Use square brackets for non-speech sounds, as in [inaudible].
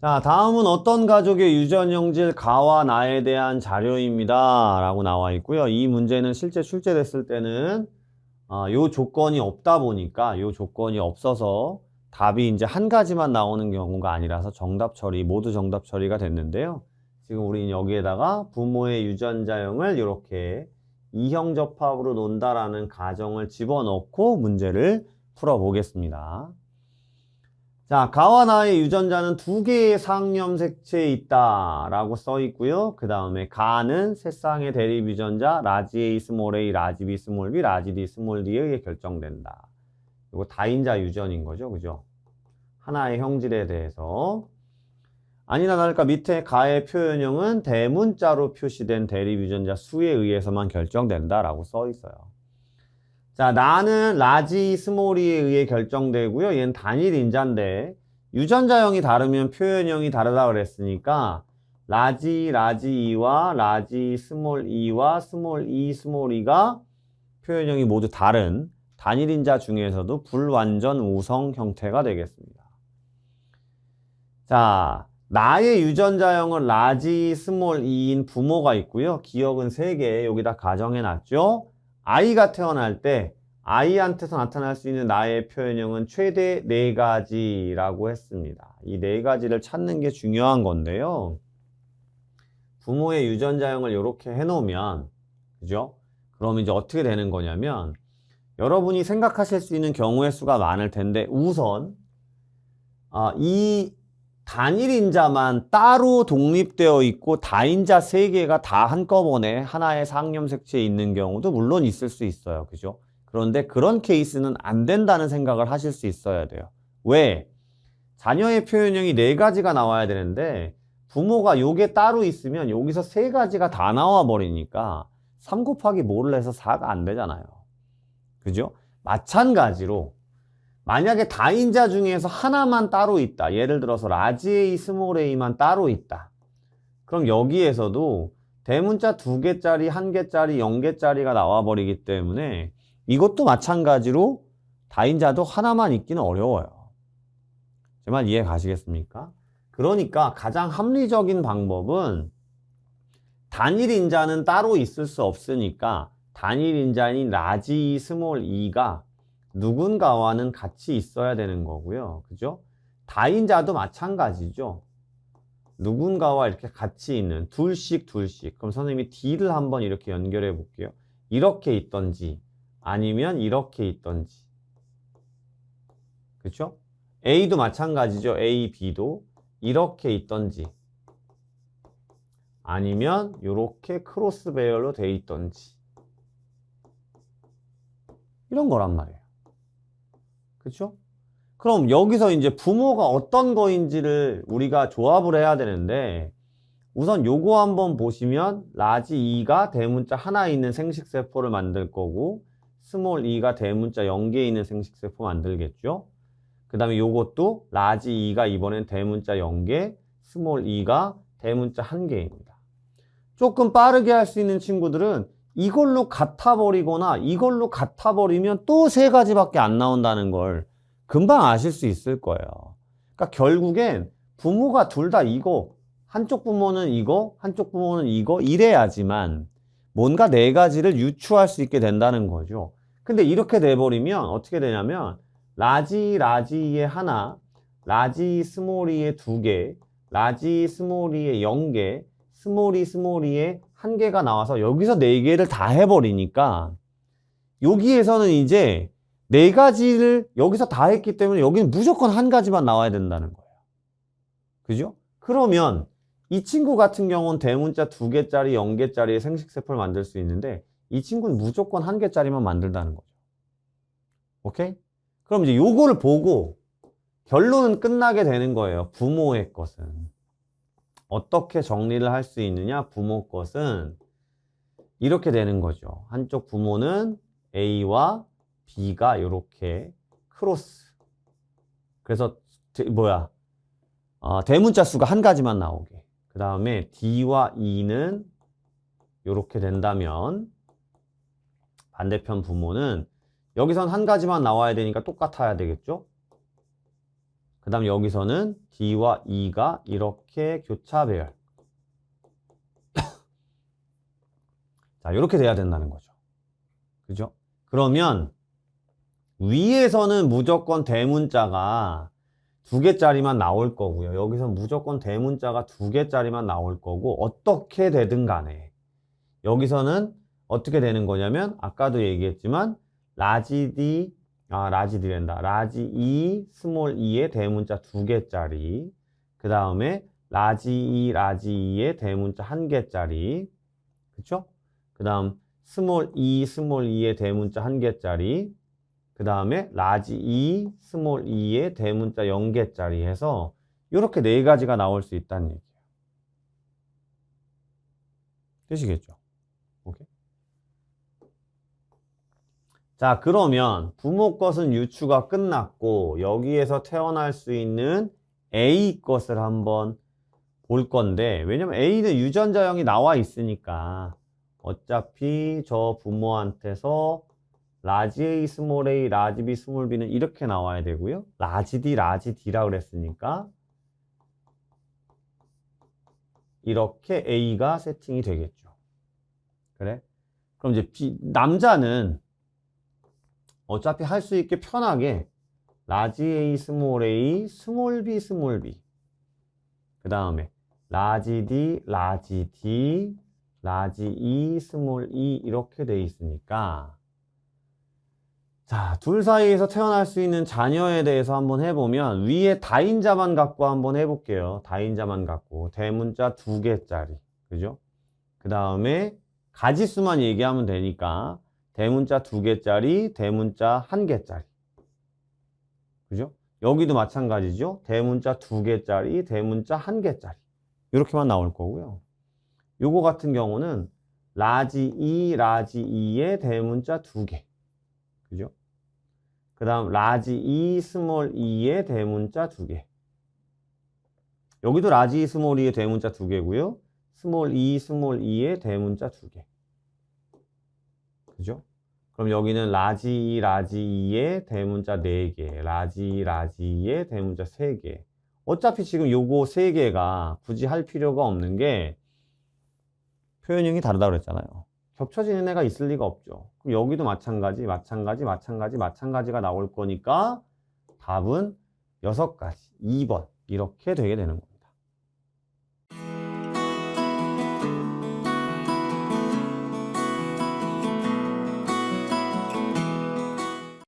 자, 다음은 어떤 가족의 유전형질 가와 나에 대한 자료입니다. 라고 나와 있고요. 이 문제는 실제 출제됐을 때는 아, 요 조건이 없다 보니까 요 조건이 없어서 답이 이제 한 가지만 나오는 경우가 아니라서 정답 처리, 모두 정답 처리가 됐는데요. 지금 우리는 여기에다가 부모의 유전자형을 이렇게 이형 접합으로 논다라는 가정을 집어넣고 문제를 풀어보겠습니다. 자, 가와 나의 유전자는 두 개의 상염색체에 있다라고 써 있고요. 그 다음에 가는 세 쌍의 대립 유전자 라지 A 스몰 a, 라지 B 스몰 b, 라지 D 스몰 D에 의해 결정된다. 이거 다인자 유전인 거죠, 그죠? 하나의 형질에 대해서 아니나 다를까 밑에 가의 표현형은 대문자로 표시된 대립 유전자 수에 의해서만 결정된다라고 써 있어요. 자, 나는 라지 스몰이에 의해 결정되고요. 얘는 단일 인자인데 유전자형이 다르면 표현형이 다르다 그랬으니까 라지 라지 이와 라지 스몰 이와 스몰 이 스몰 이가 표현형이 모두 다른 단일 인자 중에서도 불완전 우성 형태가 되겠습니다. 자, 나의 유전자형은 라지 스몰 이인 부모가 있고요. 기억은 3개 여기다 가정해 놨죠. 아이가 태어날 때 아이한테서 나타날 수 있는 나의 표현형은 최대 4가지라고 했습니다. 이 4가지를 찾는 게 중요한 건데요. 부모의 유전자형을 이렇게 해놓으면 그죠? 그럼 이제 어떻게 되는 거냐면 여러분이 생각하실 수 있는 경우의 수가 많을 텐데 우선 아, 이 단일 인자만 따로 독립되어 있고 다인자 3개가 다 한꺼번에 하나의 상염색체에 있는 경우도 물론 있을 수 있어요. 그죠? 그런데 그런 케이스는 안 된다는 생각을 하실 수 있어야 돼요. 왜? 자녀의 표현형이 네 가지가 나와야 되는데 부모가 요게 따로 있으면 여기서 세 가지가 다 나와 버리니까 3 곱하기 뭐를 해서 4가 안 되잖아요. 그죠? 마찬가지로 만약에 다인자 중에서 하나만 따로 있다. 예를 들어서 라지 A, 스몰 a만 따로 있다. 그럼 여기에서도 대문자 두 개짜리, 한 개짜리, 영 개짜리가 나와 버리기 때문에 이것도 마찬가지로 다인자도 하나만 있기는 어려워요. 제 말 이해 가시겠습니까? 그러니까 가장 합리적인 방법은 단일 인자는 따로 있을 수 없으니까 단일 인자인 라지 스몰 e가 누군가와는 같이 있어야 되는 거고요. 그죠? 다인자도 마찬가지죠. 누군가와 이렇게 같이 있는 둘씩 둘씩. 그럼 선생님이 D를 한번 이렇게 연결해 볼게요. 이렇게 있던지 아니면 이렇게 있던지. 그렇죠? A도 마찬가지죠. A, B도 이렇게 있던지 아니면 이렇게 크로스 배열로 돼 있던지 이런 거란 말이에요. 그렇죠? 그럼 여기서 이제 부모가 어떤 거인지를 우리가 조합을 해야 되는데 우선 요거 한번 보시면 라지 2가 대문자 하나 있는 생식세포를 만들 거고 스몰 2가 대문자 0개 있는 생식세포 만들겠죠. 그 다음에 요것도 라지 2가 이번엔 대문자 0개, 스몰 2가 대문자 1개입니다. 조금 빠르게 할 수 있는 친구들은 이걸로 같아버리거나 이걸로 같아버리면 또 세 가지밖에 안 나온다는 걸 금방 아실 수 있을 거예요. 그러니까 결국엔 부모가 둘 다 이거, 한쪽 부모는 이거, 한쪽 부모는 이거 이래야지만 뭔가 네 가지를 유추할 수 있게 된다는 거죠. 근데 이렇게 돼버리면 어떻게 되냐면 라지 라지의 하나, 라지 스몰이의 두 개, 라지 스몰이의 영 개, 스몰이 스몰이의 한 개가 나와서 여기서 네 개를 다 해버리니까 여기에서는 이제 네 가지를 여기서 다 했기 때문에 여기는 무조건 한 가지만 나와야 된다는 거예요. 그죠? 그러면 이 친구 같은 경우는 대문자 두 개짜리, 영 개짜리의 생식세포를 만들 수 있는데 이 친구는 무조건 한 개짜리만 만들다는 거죠. 오케이? 그럼 이제 요거를 보고 결론은 끝나게 되는 거예요. 부모의 것은. 어떻게 정리를 할 수 있느냐? 부모 것은 이렇게 되는 거죠. 한쪽 부모는 A와 B가 이렇게 크로스. 그래서 대, 뭐야? 어, 대문자 수가 한 가지만 나오게. 그 다음에 D와 E는 이렇게 된다면 반대편 부모는 여기선 한 가지만 나와야 되니까 똑같아야 되겠죠? 그 다음 여기서는 D와 E가 이렇게 교차 배열. [coughs] 자, 이렇게 돼야 된다는 거죠. 그죠? 그러면 위에서는 무조건 대문자가 두 개짜리만 나올 거고요. 여기서 무조건 대문자가 두 개짜리만 나올 거고 어떻게 되든 간에 여기서는 어떻게 되는 거냐면 아까도 얘기했지만 라지 D 아 라지 D랜다. 라지 E, 스몰 E의 대문자 두 개짜리 그 다음에 라지 E, 라지 E의 대문자 한 개짜리 그쵸? 그 다음 스몰 E, 스몰 E의 대문자 한 개짜리 그 다음에 라지 E, 스몰 E의 대문자 0개짜리 해서 이렇게 네 가지가 나올 수 있다는 얘기예요. 되시겠죠? 오케이. 자, 그러면 부모 것은 유추가 끝났고 여기에서 태어날 수 있는 A 것을 한번 볼 건데 왜냐면 A는 유전자형이 나와 있으니까 어차피 저 부모한테서 라지 A, 스몰 A, 라지 B, 스몰 B는 이렇게 나와야 되고요. 라지 D, 라지 D라 그랬으니까 이렇게 A가 세팅이 되겠죠. 그래? 그럼 이제 B, 남자는 어차피 할 수 있게 편하게 라지 A, 스몰 A, 스몰 B, 스몰 B 그 다음에 라지 D, 라지 D, 라지 E, 스몰 E 이렇게 돼 있으니까 자, 둘 사이에서 태어날 수 있는 자녀에 대해서 한번 해보면 위에 다인자만 갖고 한번 해볼게요. 다인자만 갖고 대문자 두 개짜리 그죠? 그 다음에 가지수만 얘기하면 되니까 대문자 두 개짜리, 대문자 한 개짜리 그죠? 여기도 마찬가지죠. 대문자 두 개짜리, 대문자 한 개짜리 이렇게만 나올 거고요. 요거 같은 경우는 라지 2, 라지 2의 대문자 두 개. 그죠? 그 다음 라지 2, 스몰 2의 대문자 두 개. 여기도 라지 2, 스몰 2의 대문자 두 개고요. 스몰 2, 스몰 2의 대문자 두 개. 그죠? 그럼 여기는 라지 2, 라지 2의 대문자 네 개, 라지 2, 라지 2의 대문자 세 개. 어차피 지금 요거 세 개가 굳이 할 필요가 없는 게 표현형이 다르다고 그랬잖아요. 겹쳐지는 애가 있을 리가 없죠. 그럼 여기도 마찬가지, 마찬가지, 마찬가지, 마찬가지가 나올 거니까 답은 여섯 가지, 2번 이렇게 되게 되는 겁니다.